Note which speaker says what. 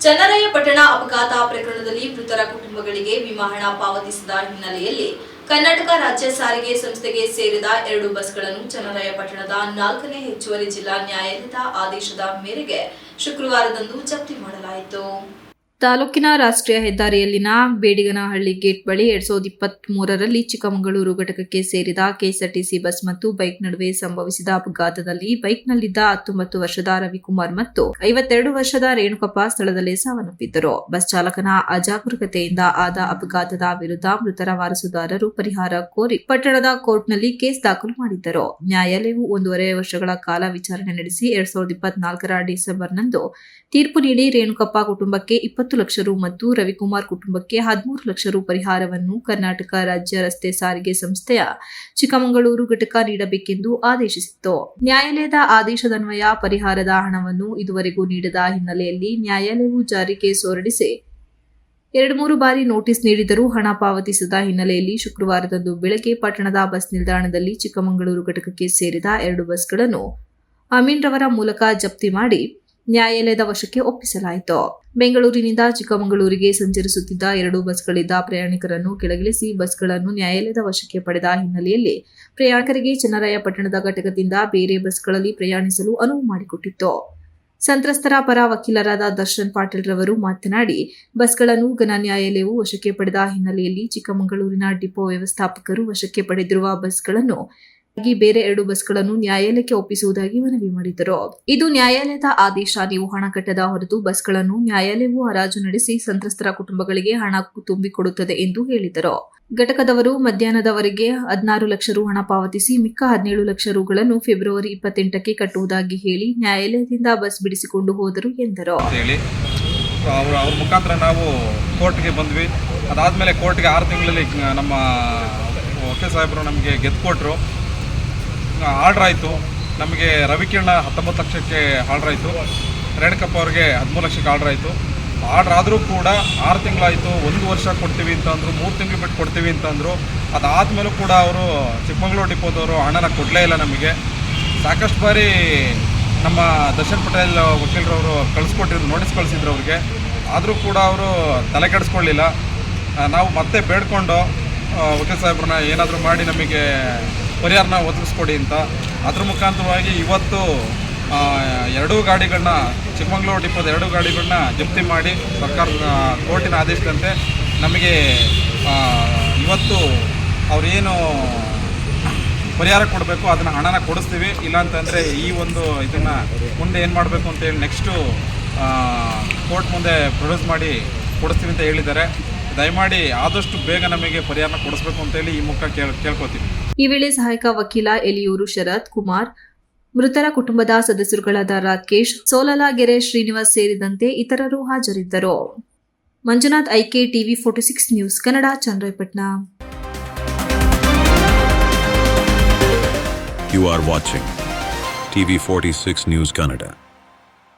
Speaker 1: ಚನ್ನರಾಯಪಟ್ಟಣ ಅಪಘಾತ ಪ್ರಕರಣದಲ್ಲಿ ಮೃತರ ಕುಟುಂಬಗಳಿಗೆ ವಿಮಾ ಹಣ ಪಾವತಿಸಿದ ಹಿನ್ನೆಲೆಯಲ್ಲಿ ಕರ್ನಾಟಕ ರಾಜ್ಯ ಸಾರಿಗೆ ಸಂಸ್ಥೆಗೆ ಸೇರಿದ ಎರಡು ಬಸ್ಗಳನ್ನು ಚನ್ನರಾಯಪಟ್ಟಣದ ನಾಲ್ಕನೇ ಹೆಚ್ಚುವರಿ ಜಿಲ್ಲಾ ನ್ಯಾಯಾಲಯದ ಆದೇಶದ ಮೇರೆಗೆ ಶುಕ್ರವಾರದಂದು ಜಪ್ತಿ ಮಾಡಲಾಯಿತು. ತಾಲೂಕಿನ ರಾಷ್ಟ್ರೀಯ ಹೆದ್ದಾರಿಯಲ್ಲಿನ ಬೇಡಿಗನಹಳ್ಳಿ ಗೇಟ್ ಬಳಿ ಎರಡ್ ಸಾವಿರದ ಇಪ್ಪತ್ತ್ ಮೂರರಲ್ಲಿ ಚಿಕ್ಕಮಗಳೂರು ಘಟಕಕ್ಕೆ ಸೇರಿದ ಕೆಎಸ್ಆರ್ಟಿಸಿ ಬಸ್ ಮತ್ತು ಬೈಕ್ ನಡುವೆ ಸಂಭವಿಸಿದ ಅಪಘಾತದಲ್ಲಿ ಬೈಕ್ನಲ್ಲಿದ್ದ ಹತ್ತೊಂಬತ್ತು ವರ್ಷದ ರವಿಕುಮಾರ್ ಮತ್ತು ಐವತ್ತೆರಡು ವರ್ಷದ ರೇಣುಕಪ್ಪ ಸ್ಥಳದಲ್ಲೇ ಸಾವನ್ನಪ್ಪಿದ್ದರು. ಬಸ್ ಚಾಲಕನ ಅಜಾಗರೂಕತೆಯಿಂದ ಆದ ಅಪಘಾತದ ವಿರುದ್ಧ ಮೃತರ ವಾರಸುದಾರರು ಪರಿಹಾರ ಕೋರಿ ಪಟ್ಟಣದ ಕೋರ್ಟ್ನಲ್ಲಿ ಕೇಸ್ ದಾಖಲು ಮಾಡಿದ್ದರು. ನ್ಯಾಯಾಲಯವು ಒಂದೂವರೆ ವರ್ಷಗಳ ಕಾಲ ವಿಚಾರಣೆ ನಡೆಸಿ ಎರಡ್ ಸಾವಿರದ ಇಪ್ಪತ್ನಾಲ್ಕರ ಡಿಸೆಂಬರ್ನಂದು ತೀರ್ಪು ನೀಡಿ ರೇಣುಕಪ್ಪ ಕುಟುಂಬಕ್ಕೆ ಇಪ್ಪತ್ತು ಲಕ್ಷ ರು ಮತ್ತು ರವಿಕುಮಾರ್ ಕುಟುಂಬಕ್ಕೆ ಹದಿಮೂರು ಲಕ್ಷ ರು ಪರಿಹಾರವನ್ನು ಕರ್ನಾಟಕ ರಾಜ್ಯ ರಸ್ತೆ ಸಾರಿಗೆ ಸಂಸ್ಥೆಯ ಚಿಕ್ಕಮಗಳೂರು ಘಟಕ ನೀಡಬೇಕೆಂದು ಆದೇಶಿಸಿತ್ತು. ನ್ಯಾಯಾಲಯದ ಆದೇಶದನ್ವಯ ಪರಿಹಾರದ ಹಣವನ್ನು ಇದುವರೆಗೂ ನೀಡದ ಹಿನ್ನೆಲೆಯಲ್ಲಿ ನ್ಯಾಯಾಲಯವು ಜಾರಿಗೆ ಸೋರಡಿಸಿ ಎರಡು ಮೂರು ಬಾರಿ ನೋಟಿಸ್ ನೀಡಿದರೂ ಹಣ ಪಾವತಿಸದ ಹಿನ್ನೆಲೆಯಲ್ಲಿ ಶುಕ್ರವಾರದಂದು ಬೆಳಗ್ಗೆ ಪಟ್ಟಣದ ಬಸ್ ನಿಲ್ದಾಣದಲ್ಲಿ ಚಿಕ್ಕಮಗಳೂರು ಘಟಕಕ್ಕೆ ಸೇರಿದ ಎರಡು ಬಸ್ಗಳನ್ನು ಅಮೀನ್ ರವರ ಮೂಲಕ ಜಪ್ತಿ ಮಾಡಿ ನ್ಯಾಯಾಲಯದ ವಶಕ್ಕೆ ಒಪ್ಪಿಸಲಾಯಿತು. ಬೆಂಗಳೂರಿನಿಂದ ಚಿಕ್ಕಮಗಳೂರಿಗೆ ಸಂಚರಿಸುತ್ತಿದ್ದ ಎರಡು ಬಸ್ಗಳಿದ್ದ ಪ್ರಯಾಣಿಕರನ್ನು ಕೆಳಗಿಳಿಸಿ ಬಸ್ಗಳನ್ನು ನ್ಯಾಯಾಲಯದ ವಶಕ್ಕೆ ಪಡೆದ ಹಿನ್ನೆಲೆಯಲ್ಲಿ ಪ್ರಯಾಣಿಕರಿಗೆ ಚನ್ನರಾಯಪಟ್ಟಣದ ಘಟಕದಿಂದ ಬೇರೆ ಬಸ್ಗಳಲ್ಲಿ ಪ್ರಯಾಣಿಸಲು ಅನುವು ಮಾಡಿಕೊಟ್ಟಿತ್ತು. ಸಂತ್ರಸ್ತರ ಪರ ವಕೀಲರಾದ ದರ್ಶನ್ ಪಾಟೀಲ್ ರವರು ಮಾತನಾಡಿ, ಬಸ್ಗಳನ್ನು ಘನ ನ್ಯಾಯಾಲಯವು ವಶಕ್ಕೆ ಪಡೆದ ಹಿನ್ನೆಲೆಯಲ್ಲಿ ಚಿಕ್ಕಮಗಳೂರಿನ ಡಿಪೋ ವ್ಯವಸ್ಥಾಪಕರು ವಶಕ್ಕೆ ಪಡೆದಿರುವ ಬಸ್ಗಳನ್ನು ಬೇರೆ ಎರಡು ಬಸ್ಗಳನ್ನು ನ್ಯಾಯಾಲಯಕ್ಕೆ ಒಪ್ಪಿಸುವುದಾಗಿ ಮನವಿ ಮಾಡಿದರು. ಇದು ನ್ಯಾಯಾಲಯದ ಆದೇಶ. ನೀವು ಹಣ ಕಟ್ಟದ ಹೊರತು ಬಸ್ಗಳನ್ನು ನ್ಯಾಯಾಲಯವು ಹರಾಜು ನಡೆಸಿ ಸಂತ್ರಸ್ತರ ಕುಟುಂಬಗಳಿಗೆ ಹಣ ತುಂಬಿಕೊಡುತ್ತದೆ ಎಂದು ಹೇಳಿದರು. ಘಟಕದವರು ಮಧ್ಯಾಹ್ನದವರೆಗೆ ಹದಿನಾರು ಲಕ್ಷ ರು ಹಣ ಪಾವತಿಸಿ ಮಿಕ್ಕ ಹದಿನೇಳು ಲಕ್ಷ ರುಗಳನ್ನು ಫೆಬ್ರವರಿ ಇಪ್ಪತ್ತೆಂಟಕ್ಕೆ ಕಟ್ಟುವುದಾಗಿ ಹೇಳಿ ನ್ಯಾಯಾಲಯದಿಂದ ಬಸ್ ಬಿಡಿಸಿಕೊಂಡು ಹೋದರು ಎಂದರು.
Speaker 2: ಮುಖಾಂತರ ನಾವು ಕೋರ್ಟ್ಗೆ ಬಂದ್ವಿ. ಕೋರ್ಟ್ಗೆ ಆರು ತಿಂಗಳಲ್ಲಿ ನಮ್ಮ ವಕೀಲ್ ಸಾಹೇಬರು ನಮಗೆ ಗೆದ್ದು ಕೊಟ್ಟರು ಆರ್ಡ್ರ್ ಆಯಿತು. ನಮಗೆ ರವಿಕಿರಣ ಹತ್ತೊಂಬತ್ತು ಲಕ್ಷಕ್ಕೆ ಆರ್ಡ್ರ್ ಆಯಿತು. ರೇಣುಕಪ್ಪ ಅವ್ರಿಗೆ ಹದಿಮೂರು ಲಕ್ಷಕ್ಕೆ ಆರ್ಡ್ರ್ ಆಯಿತು. ಆರ್ಡ್ರ್ ಆದರೂ ಕೂಡ ಆರು ತಿಂಗಳಾಯಿತು. ಒಂದು ವರ್ಷ ಕೊಡ್ತೀವಿ ಅಂತಂದರು ಮೂರು ತಿಂಗಳು ಬಿಟ್ಟು ಕೊಡ್ತೀವಿ ಅಂತಂದರು ಅದಾದಮೇಲೂ ಕೂಡ ಅವರು ಚಿಕ್ಕಮಗಳೂರು ಡಿಪೋದವರು ಹಣನ ಕೊಡಲೇ ಇಲ್ಲ ನಮಗೆ. ಸಾಕಷ್ಟು ಬಾರಿ ನಮ್ಮ ದರ್ಶನ್ ಪಟೇಲ್ ವಕೀಲರವರು ಕಳಿಸ್ಕೊಟ್ಟಿದ್ರು, ನೋಟಿಸ್ ಕಳಿಸಿದ್ರು ಅವ್ರಿಗೆ. ಆದರೂ ಕೂಡ ಅವರು ತಲೆ ಕೆಡಿಸ್ಕೊಳ್ಳಿಲ್ಲ ನಾವು ಮತ್ತೆ ಬೇಡ್ಕೊಂಡು ವಕೀಲ್ ಸಾಹೇಬ್ರನ್ನ ಏನಾದರೂ ಮಾಡಿ ನಮಗೆ ಪರಿಹಾರನ ಒದಗಿಸ್ಕೊಡಿ ಅಂತ. ಅದ್ರ ಮುಖಾಂತರವಾಗಿ ಇವತ್ತು ಎರಡೂ ಗಾಡಿಗಳನ್ನ, ಚಿಕ್ಕಮಗಳೂರು ಡಿಪೋದ ಎರಡೂ ಗಾಡಿಗಳನ್ನ ಜಪ್ತಿ ಮಾಡಿ ಸರ್ಕಾರದ ಕೋರ್ಟಿನ ಆದೇಶದಂತೆ ನಮಗೆ ಇವತ್ತು ಅವರೇನು ಪರಿಹಾರ ಕೊಡಬೇಕು, ಅದನ್ನು ಹಣನ ಕೊಡಿಸ್ತೀವಿ. ಇಲ್ಲಾಂತಂದರೆ ಈ ಒಂದು ಇದನ್ನು ಮುಂದೆ ಏನು ಮಾಡಬೇಕು ಅಂತೇಳಿ ನೆಕ್ಸ್ಟು ಕೋರ್ಟ್ ಮುಂದೆ ಪ್ರೊಡ್ಯೂಸ್ ಮಾಡಿ ಕೊಡಿಸ್ತೀವಿ ಅಂತ ಹೇಳಿದ್ದಾರೆ. ದಯಮಾಡಿ ಆದಷ್ಟು ಬೇಗ ನಮಗೆ ಪರಿಹಾರ ಕೊಡಿಸ್ಬೇಕು ಅಂತೇಳಿ ಈ ಮುಖ ಕೇಳ್ ಕೇಳ್ಕೊತೀವಿ
Speaker 1: ಈ ವೇಳೆ ಸಹಾಯಕ ವಕೀಲ ಎಲಿಯೂರು ಶರತ್ ಕುಮಾರ್ ಮೃತರ ಕುಟುಂಬದ ಸದಸ್ಯರುಗಳಾದ ರಾಕೇಶ್ ಸೋಲಲಾಗೆರೆ ಶ್ರೀನಿವಾಸ್ ಸೇರಿದಂತೆ ಇತರರು ಹಾಜರಿದ್ದರು. Manjunath IK TV forty six news Kannada Chandrapattana
Speaker 3: You are watching TV46 News Canada.